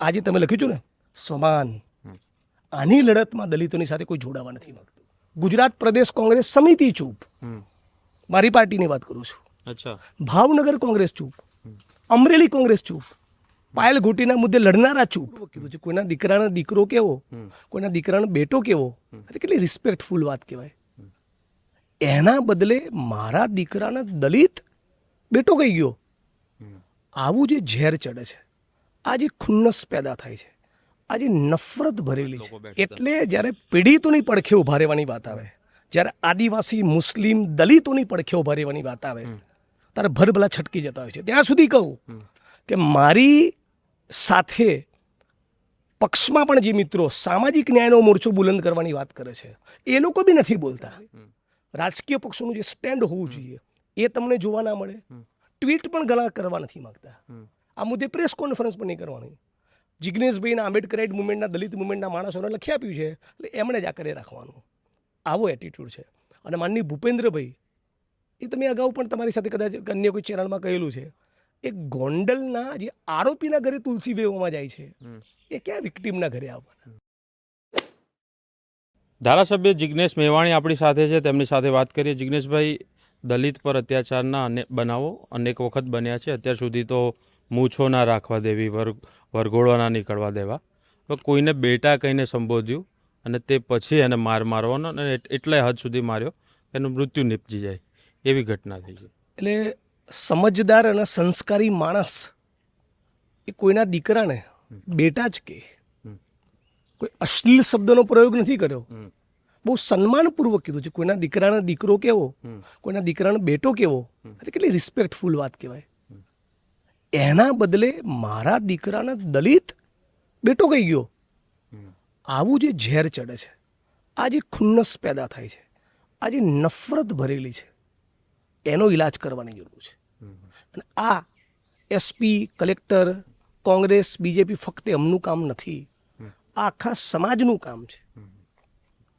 આજે તમે લખ્યું છું ને સમાન. આની લડતમાં દલિતોની સાથે કોઈ જોડાવા નથી માંગતું. ગુજરાત પ્રદેશ કોંગ્રેસ સમિતિ ચૂપ. મારી પાર્ટીની વાત કરું છું. અચ્છા. ભાવનગર કોંગ્રેસ ચૂપ. અમરેલી કોંગ્રેસ ચૂપ. પાયલ ઘોટીના મુદ્દે લડનારા ચૂપ. કીધું છે કોઈના દીકરાનો દીકરો કેવો? કોઈના દીકરાનો બેટો કેવો? કેટલી રિસ્પેક્ટફુલ વાત કહેવાય. એના બદલે મારા દીકરાના દલિત બેટો કહી ગયો? આવું જે ઝેર ચડે છે આ જે ખુન્નસ પેદા થાય છે. આ જે નફરત ભરેલી છે. એટલે જ્યારે પીડિતોની પડખે ઊભા રહેવાની વાત આવે જ્યારે આદિવાસી મુસ્લિમ દલિતોની પડખે ઊભા રહેવાની વાત આવે ત્યારે ભરભલા છટકી જતા હોય છે. ત્યાં સુધી કહું કે મારી સાથે પક્ષમાં પણ જે મિત્રો સામાજિક ન્યાયનો મોરચો બુલંદ કરવાની વાત કરે છે એ લોકો બી નથી બોલતા. રાજકીય પક્ષોનું જે સ્ટેન્ડ હોવું જોઈએ એ તમને જોવા ના મળે. ટ્વીટ પણ ઘણા કરવા નથી માંગતા. આ મુદ્દે પ્રેસ કોન્ફરન્સ પણ નહીં કરવાની. જિગ્નેશભાઈના આંબેડકરાઇટ મુવમેન્ટના દલિત મુવમેન્ટના માણસોને લખી આપ્યું છે એટલે એમણે જ આ કરી રાખવાનું. આવો એટીટ્યૂડ છે. અને માનની ભૂપેન્દ્રભાઈ એ તમે અગાઉ પણ તમારી સાથે કદાચ અન્ય કોઈ ચેનલમાં કહેલું છે. એ ગોંડલના જે આરોપીના ઘરે તુલસી વેવમાં જાય છે એ ક્યાં વિક્ટીમના ઘરે આવવાના? ધારાસભ્ય જિજ્ઞેશ મેવાણી આપણી સાથે છે. તેમની સાથે વાત કરીએ. જિજ્ઞેશભાઈ દલિત પર અત્યાચારના અનેક બનાવો અનેક વખત બન્યા છે. અત્યાર સુધી તો મૂછો ના રાખવા દેવી વર વરઘોડો ના નીકળવા દેવા. તો કોઈને બેટા કહીને સંબોધ્યું અને તે પછી એને માર મારવાનો અને એટ- એટલે હદ સુધી માર્યો એનું મૃત્યુ નીપજી જાય એવી ઘટના થઈ છે. એટલે સમજદાર અને સંસ્કારી માણસ એ કોઈના દીકરાને બેટા જ કે. કોઈ અશ્લીલ શબ્દનો પ્રયોગ નથી કર્યો. બહુ સન્માનપૂર્વક કીધું છે કોઈના દીકરાનો દીકરો કેવો કોઈના દીકરાનો બેટો કેવો. કેટલી રિસ્પેક્ટફુલ વાત કહેવાય. એના બદલે મારા દીકરાના દલિત બેટો કહી ગયો. આવું જે ઝેર ચડે છે આ જે ખુન્નસ પેદા થાય છે આ જે નફરત ભરેલી છે એનો ઈલાજ કરવાની જરૂર છે. અને આ એસપી કલેક્ટર કોંગ્રેસ બીજેપી ફક્ત એમનું કામ નથી આ આખા સમાજનું કામ છે.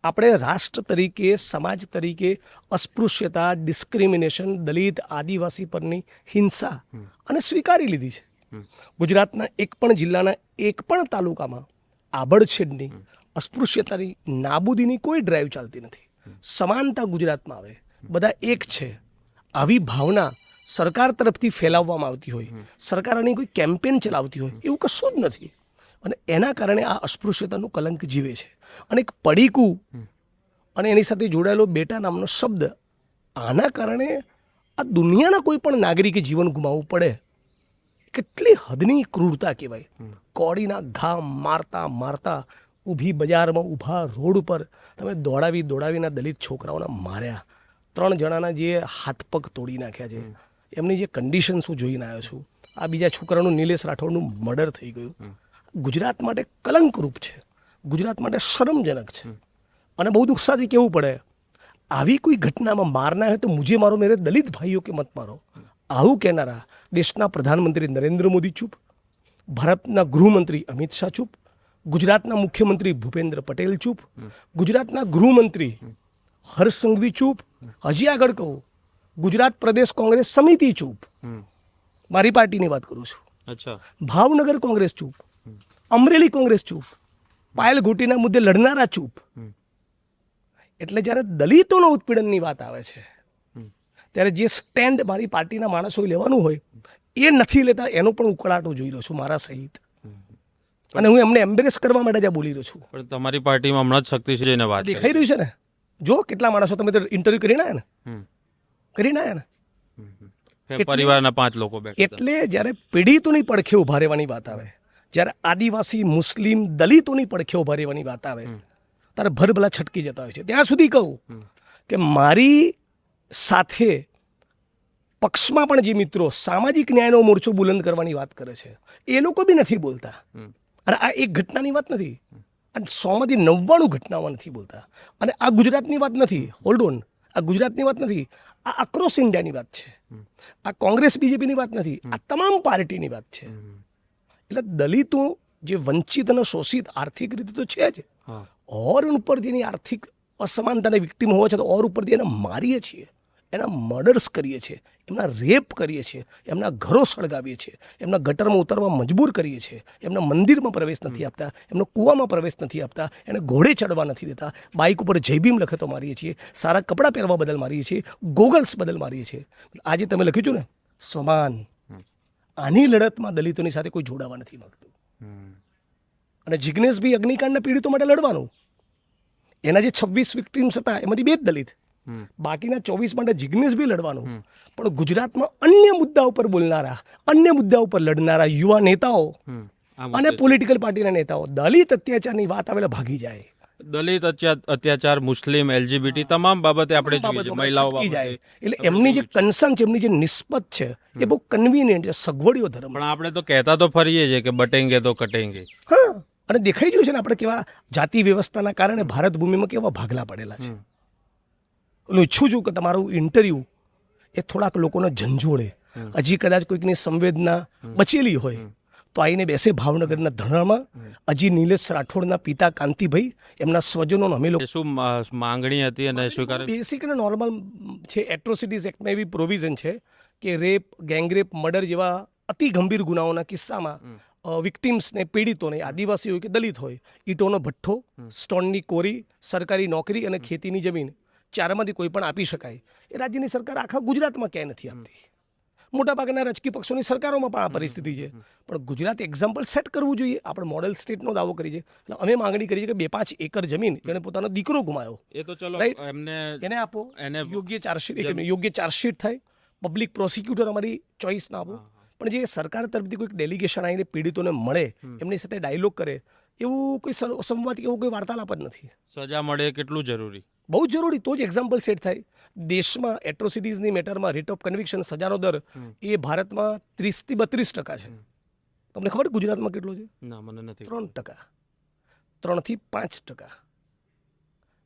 આપણે રાષ્ટ્ર તરીકે સમાજ તરીકે અસ્પૃશ્યતા ડિસ્ક્રિમિનેશન દલિત આદિવાસી પરની હિંસા અને સ્વીકારી લીધી છે. ગુજરાતના એક પણ જિલ્લાના એક પણ તાલુકામાં આબડછેડની અસ્પૃશ્યતાની નાબૂદીની કોઈ ડ્રાઈવ ચાલતી નથી. સમાનતા ગુજરાતમાં આવે. બધા એક છે. આવી ભાવના સરકાર તરફથી ફેલાવવામાં આવતી હોય સરકાર આની કોઈ કેમ્પેન ચલાવતી હોય, એવું કશું જ નથી. અને એના કારણે આ અસ્પૃશ્યતાનું કલંક જીવે છે. અને એક પડીકું અને એની સાથે જોડાયેલો બેટા નામનો શબ્દ આના કારણે આ દુનિયાના કોઈ પણ નાગરિકે જીવન ગુમાવવું પડે કેટલી હદની ક્રૂરતા કહેવાય. કોડીના ઘા મારતા મારતા ઊભી બજારમાં ઊભા રોડ ઉપર તમે દોડાવી દોડાવીના દલિત છોકરાઓને માર્યા. ત્રણ જણાના જે હાથ પગ તોડી નાખ્યા છે. એમની જે કન્ડિશન્સ શું જોઈને આવ્યો છું? આ બીજા છોકરાનું નિલેશ રાઠોડનું મર્ડર થઈ ગયું. ગુજરાત માટે કલંકરૂપ છે. ગુજરાત માટે શરમજનક છે. અને બહુ દુઃખસાથી કહેવું પડે? આવી કોઈ ઘટનામાં મારના હોય તો મુજે મારો મેરે દલિત ભાઈઓ કે મત મારો. આવું કહેનારા દેશના પ્રધાનમંત્રી નરેન્દ્ર મોદી ચૂપ ભારતના ગૃહમંત્રી અમિત શાહ ચૂપ ગુજરાતના મુખ્યમંત્રી ભૂપેન્દ્ર પટેલ ચૂપ ગુજરાતના ગૃહમંત્રી હર્ષ સંઘવી ચૂપ. હજી આગળ કહું ગુજરાત પ્રદેશ કોંગ્રેસ સમિતિ ચૂપ. મારી પાર્ટીની વાત કરું છું. ભાવનગર કોંગ્રેસ ચૂપ. અમરેલી કોંગ્રેસ ચૂપ. પાયલ ઘોટીના મુદ્દે લડનારા ચૂપ. એટલે જ્યારે દલિતોનો ઉત્પીડનની વાત આવે છે ત્યારે જે સ્ટેન્ડ મારી પાર્ટીના માણસોએ લેવાનું હોય એ નથી લેતા એનો પણ ઉકળાટો જોઈ રહ્યો છું મારા સહિત. અને હું એમને એમ્બ્રેસ કરવા માટે જ બોલી રહ્યો છું. પણ તમારી પાર્ટીમાં હમણાં જ શક્તિસિંહને વાત દેખાઈ રહ્યું છે ને? જો કેટલા માણસો તમે ઇન્ટરવ્યુ કરી ના ને? કરી ના ને. પરિવારના પાંચ લોકો એટલે જ્યારે પીડિતોની પડખે ઊભા રહેવાની વાત આવે જ્યારે આદિવાસી મુસ્લિમ દલિતોની પડખે ઊભા રહેવાની વાત આવે ત્યારે ભરભલા છટકી જતા હોય છે. ત્યાં સુધી કહું કે મારી સાથે પક્ષમાં પણ જે મિત્રો સામાજિક ન્યાયનો મોરચો બુલંદ કરવાની વાત કરે છે એ લોકો બી નથી બોલતા. અને આ એક ઘટનાની વાત નથી. અને સોમાંથી નવ્વાણું ઘટનામાં નથી બોલતા. અને આ ગુજરાતની વાત નથી. હોલ્ડ ઓન આ ગુજરાતની વાત નથી. આ અક્રોસ ઇન્ડિયાની વાત છે. આ કોંગ્રેસ બીજેપીની વાત નથી. આ તમામ પાર્ટીની વાત છે. એટલે દલિતો જે વંચિત અને શોષિત આર્થિક રીતે તો છે જ. ઓર ઉપર જેની આર્થિક અસમાનતાને વિક્ટીમ હોવા છતાં ઓર ઉપરથી એને મારીએ છીએ એના મર્ડર્સ કરીએ છીએ એમના રેપ કરીએ છીએ એમના ઘરો સળગાવીએ છીએ એમના ગટરમાં ઉતરવા મજબૂર કરીએ છીએ એમના મંદિરમાં પ્રવેશ નથી આપતા એમનો કૂવામાં પ્રવેશ નથી આપતા એને ઘોડે ચડવા નથી દેતા બાઇક ઉપર જયભીમ લખતો મારીએ છીએ સારા કપડાં પહેરવા બદલ મારીએ છીએ ગોગલ્સ બદલ મારીએ છીએ. આજે તમે લખ્યું છું ને સમાન. આની લડતમાં દલિતોની સાથે કોઈ જોડાવા નથી માગતું. અને જિગ્નેશભાઈ અગ્નિકાંડના પીડિતો માટે લડવાનું. એના જે છવ્વીસ વિક્ટિમ્સ હતા એમાંથી બે જ દલિત. બાકીના ચોવીસ માટે જિગ્નેશભાઈ લડવાનું. પણ ગુજરાતમાં અન્ય મુદ્દા ઉપર બોલનારા અન્ય મુદ્દા ઉપર લડનારા યુવા નેતાઓ અને પોલિટિકલ પાર્ટીના નેતાઓ દલિત અત્યાચારની વાત આવેલા ભાગી જાય. દલિત અત્યાચાર મુસ્લિમ એલજીબીટી તમામ બાબતે આપણે જોઈએ મહિલાઓ એટલે એમની જે કન્સર્ન છે એમની જે નિસ્બત છે એ બહુ કન્વીનિયન્ટ છે સગવડિયો ધર્મ પણ આપણે તો કહેતા તો ફરીએ છીએ કે બટેંગે તો કટેંગે. હા. અને દેખાઈ ગયું છે ને આપણે કેવા જાતિ વ્યવસ્થાના કારણે ભારત ભૂમિમાં કેવા ભાગલા પડેલા છે. હું ઈચ્છું છું કે તમારું ઇન્ટરવ્યૂ એ થોડાક લોકોને ઝંઝોળે. હજી કદાચ કોઈકની સંવેદના બચેલી હોય તો આવીને બેસે ભાવનગરના ધરણામાં. હજી નીલેશ રાઠોડના પિતા કાંતિભાઈ એમના સ્વજનો અમે લોકો શું માંગણી હતી અને સ્વીકાર બેસિક અને નોર્મલ છે એટ્રોસિટીઝ એક્ટમાં એવી પ્રોવિઝન છે કે રેપ ગેંગરેપ મર્ડર જેવા અતિ ગંભીર ગુનાઓના કિસ્સામાં વિક્ટિમ્સને પીડિતોને આદિવાસી હોય કે દલિત હોય ઈંટોનો ભઠ્ઠો સ્ટોનની કોરી સરકારી નોકરી અને ખેતીની જમીન ચારમાંથી કોઈ પણ આપી શકાય. એ રાજ્યની સરકાર આખા ગુજરાતમાં ક્યાંય નથી આપતી. મોટાભાગના રાજકીય પક્ષોની સરકારોમાં પણ આ પરિસ્થિતિ છે. પણ ગુજરાત એક્ઝામ્પલ સેટ કરવું જોઈએ. આપણે મોડેલ સ્ટેટનો દાવો કરીએ છે એટલે અમે માંગણી કરીએ છે કે બે પાંચ એકર જમીન જેણે પોતાનો દીકરો ગુમાયો. એ તો ચલો એમને એને આપો. એને યોગ્ય ચાર્જશીટ યોગ્ય ચાર્જશીટ થાય. પબ્લિક પ્રોસિક્યુટર અમારી ચોઇસ ના આપો. પણ જે સરકાર તરફથી કોઈક ડેલિગેશન આવીને પીડિતોને મળે એમની સાથે ડાયલોગ કરે એવું કોઈ સંવાદ કે એવો કોઈ વાર્તાલાપ જ નથી. સજા મળે કેટલું જરૂરી? બહુ જરૂરી તો જ એક્ઝામ્પલ સેટ થાય. દેશમાં એટ્રોસિટીઝની મેટરમાં રેટ ઓફ કન્વિક્શન સજાનો દર એ ભારતમાં ત્રીસથી બત્રીસ ટકા છે. તમને ખબર ગુજરાતમાં કેટલો છે? ના મને નથી ત્રણ ટકા. ત્રણથી પાંચ ટકા.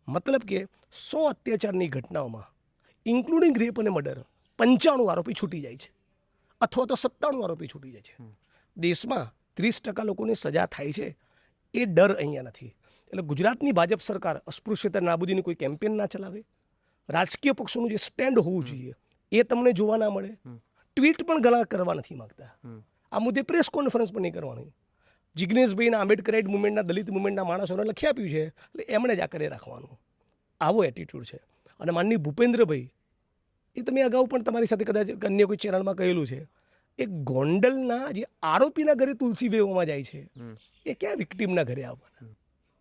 મતલબ કે સો અત્યાચારની ઘટનાઓમાં ઇન્ક્લુડિંગ રેપ અને મર્ડર પંચાણું આરોપી છૂટી જાય છે. અથવા તો સત્તાણું આરોપી છૂટી જાય છે. દેશમાં ત્રીસ ટકા લોકોને સજા થાય છે એ ડર અહીંયા નથી. એટલે ગુજરાતની ભાજપ સરકાર અસ્પૃશ્યતા નાબૂદીની કોઈ કેમ્પેન ના ચલાવે? રાજકીય પક્ષોનું જે સ્ટેન્ડ હોવું જોઈએ એ તમને જોવા ના મળે? ટ્વીટ પણ ઘણા કરવા નથી માગતા. આ મુદ્દે પ્રેસ કોન્ફરન્સ પણ નહીં કરવાની. જિજ્ઞેશભાઈના આંબેડકરાઇટ મુવમેન્ટના દલિત મુવમેન્ટના માણસોને લખી આપ્યું છે એટલે એમણે જ આ કરી રાખવાનું. આવો એટીટ્યૂડ છે. અને માનની ભૂપેન્દ્રભાઈ એ તમે અગાઉ પણ તમારી સાથે કદાચ અન્ય કોઈ ચેનલમાં કહેલું છે. એ ગોંડલના જે આરોપીના ઘરે તુલસી વેવમાં જાય છે. એ ક્યાં વિક્ટીમના ઘરે આવવાના?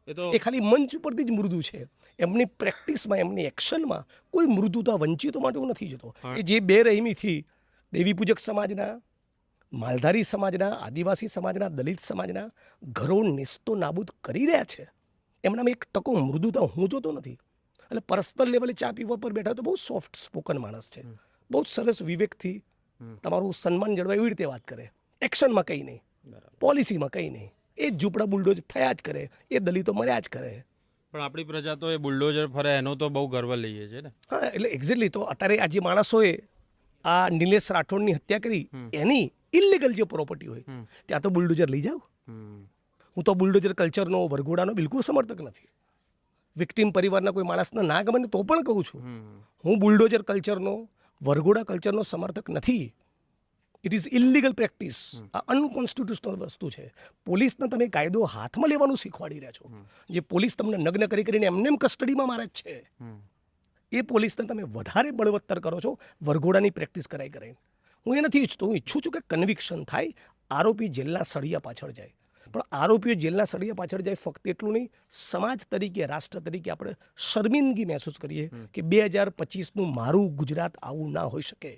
એ તો એ ખાલી મંચ ઉપરથી જ મૃદુ છે. એમની પ્રેક્ટિસમાં એમની એક્શનમાં કોઈ મૃદુતા વંચિતો માટે હું નથી જતો. એ જે બે રહીમીથી દેવી પૂજક સમાજના માલધારી સમાજના આદિવાસી સમાજના દલિત સમાજના ઘરો નિસ્તો નાબૂદ કરી રહ્યા છે. એમનામાં એક ટકો મૃદુતા હું જોતો નથી. એટલે પર્સનલ લેવલે ચા પીવા પર બેઠા તો બહુ સોફ્ટ સ્પોકન માણસ છે. બહુ જ સરસ વિવેકથી તમારું સન્માન જળવાય એવી રીતે વાત કરે. એક્શનમાં કંઈ નહીં. પોલિસીમાં કંઈ નહીં. એ જ ઝૂંપડા બુલડોઝ થયા જ કરે. એ દલિતો મર્યા જ કરે. પણ આપણી પ્રજા તો એ બુલડોઝર ફરે એનો તો બહુ ગર્વ લઈએ છે ને. હા એટલે એક્ઝેક્ટલી તો અત્યારે આ જે માણસોએ આ નિલેશ રાઠોડની હત્યા કરી એની ઇલીગલ જે પ્રોપર્ટી હોય ત્યાં તો બુલડોઝર લઈ જાઓ. હું તો બુલડોઝર કલ્ચરનો વરઘોડાનો બિલકુલ સમર્થક નથી. વિક્ટીમ પરિવારના કોઈ માણસને ના ગમે ને તો પણ કહું છું. હું બુલડોઝર કલ્ચરનો વરઘોડા કલ્ચરનો સમર્થક નથી. ઇટ ઇઝ ઇલિગલ પ્રેક્ટિસ આ અનકોન્સ્ટિટ્યુશનલ વસ્તુ છે. પોલીસને તમે કાયદો હાથમાં લેવાનું શીખવાડી રહ્યા છો. જે પોલીસ તમને નગ્ન કરી કરીને એમને એમ કસ્ટડીમાં મારે જ છે. એ પોલીસને તમે વધારે બળવત્તર કરો છો વરઘોડાની પ્રેક્ટિસ કરાઈ કરાઈને. હું એ નથી ઈચ્છતો. હું ઈચ્છું છું કે કન્વિક્શન થાય આરોપી જેલના સળિયા પાછળ જાય. પણ આરોપીઓ જેલના સળિયા પાછળ જાય ફક્ત એટલું નહીં સમાજ તરીકે રાષ્ટ્ર તરીકે આપણે શર્મિંદગી મહેસૂસ કરીએ કે બે હજાર પચીસનું મારું ગુજરાત આવું ના હોઈ શકે.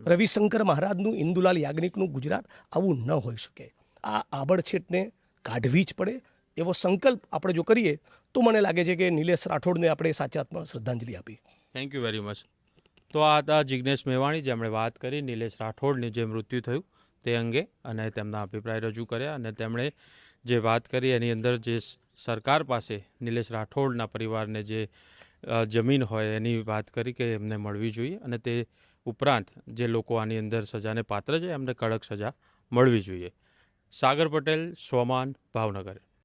રવિશંકર મહારાજનું ઇન્દુલાલ યાજ્ઞિકનું ગુજરાત આવું ન હોઈ શકે. આ આબડછેટને કાઢવી જ પડે એવો સંકલ્પ આપણે જો કરીએ તો મને લાગે છે કે નિલેશ રાઠોડને આપણે સાચાત્મક શ્રદ્ધાંજલિ આપી. થેન્ક યુ વેરી મચ તો આ હતા જિજ્ઞેશ મેવાણી જેમણે વાત કરી નિલેશ રાઠોડનું જે મૃત્યુ થયું. તે અંગે અને તેમના અભિપ્રાય રજૂ કર્યા અને તેમણે જે વાત કરી એની અંદર જે સરકાર પાસે નિલેશ રાઠોડના પરિવારને જે જમીન હોય એની વાત કરી કે એમને મળવી જોઈએ અને તે ઉપરાંત જે લોકો આની અંદર સજાને પાત્ર છે એમને કડક સજા મળવી જોઈએ. સાગર પટેલ, સ્વમાન, ભાવનગર.